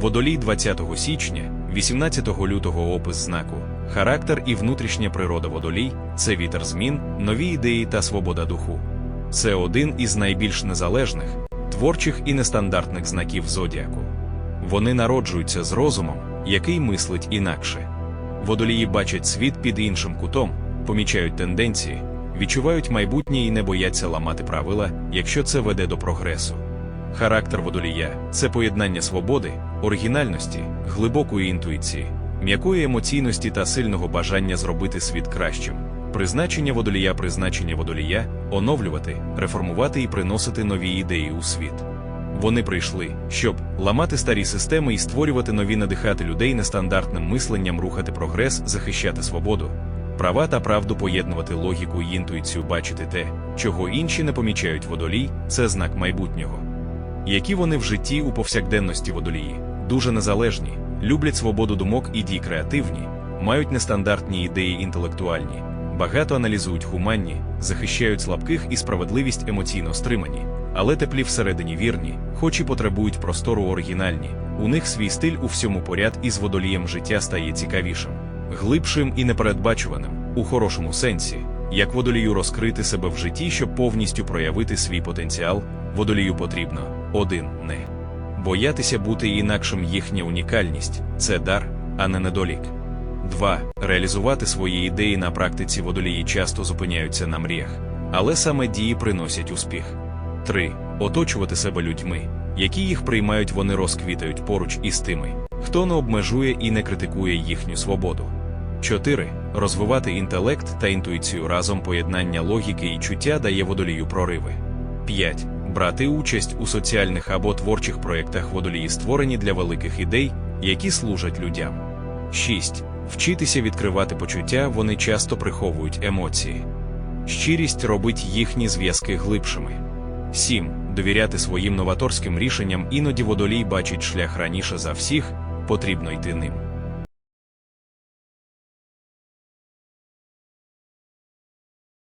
Водолій 20 січня, 18 лютого опис знаку, характер і внутрішня природа водолій це вітер змін, нові ідеї та свобода духу. Це один із найбільш незалежних, творчих і нестандартних знаків зодіаку. Вони народжуються з розумом, який мислить інакше. Водолії бачать світ під іншим кутом, помічають тенденції, відчувають майбутнє і не бояться ламати правила, якщо це веде до прогресу. Характер водолія це поєднання свободи, оригінальності, глибокої інтуїції, м'якої емоційності та сильного бажання зробити світ кращим. Призначення водолія призначення водолія оновлювати, реформувати і приносити нові ідеї у світ. Вони прийшли, щоб ламати старі системи і створювати нові надихати людей нестандартним мисленням, рухати прогрес, захищати свободу, права та правду поєднувати логіку і інтуїцію, бачити те, чого інші не помічають водолій, це знак майбутнього. Які вони в житті у повсякденності водолії, дуже незалежні, люблять свободу думок і дій креативні, мають нестандартні ідеї інтелектуальні, багато аналізують гуманні, захищають слабких і справедливість емоційно стримані, але теплі всередині вірні, хоч і потребують простору оригінальні. У них свій стиль у всьому поряд і з водолієм життя стає цікавішим, глибшим і непередбачуваним, у хорошому сенсі, як водолію розкрити себе в житті, щоб повністю проявити свій потенціал, водолію потрібно один не боятися бути інакшим їхня унікальність це дар, а не недолік. 2. Реалізувати свої ідеї на практиці водолії часто зупиняються на мріях, але саме дії приносять успіх. 3. Оточувати себе людьми, які їх приймають, вони розквітають поруч із тими, хто не обмежує і не критикує їхню свободу. 4. Розвивати інтелект та інтуїцію разом поєднання логіки і чуття дає водолію прориви. 5. Брати участь у соціальних або творчих проєктах водолії створені для великих ідей, які служать людям. 6. Вчитися відкривати почуття вони часто приховують емоції. Щирість робить їхні зв'язки глибшими. 7. Довіряти своїм новаторським рішенням іноді водолій бачить шлях раніше за всіх, потрібно йти ним.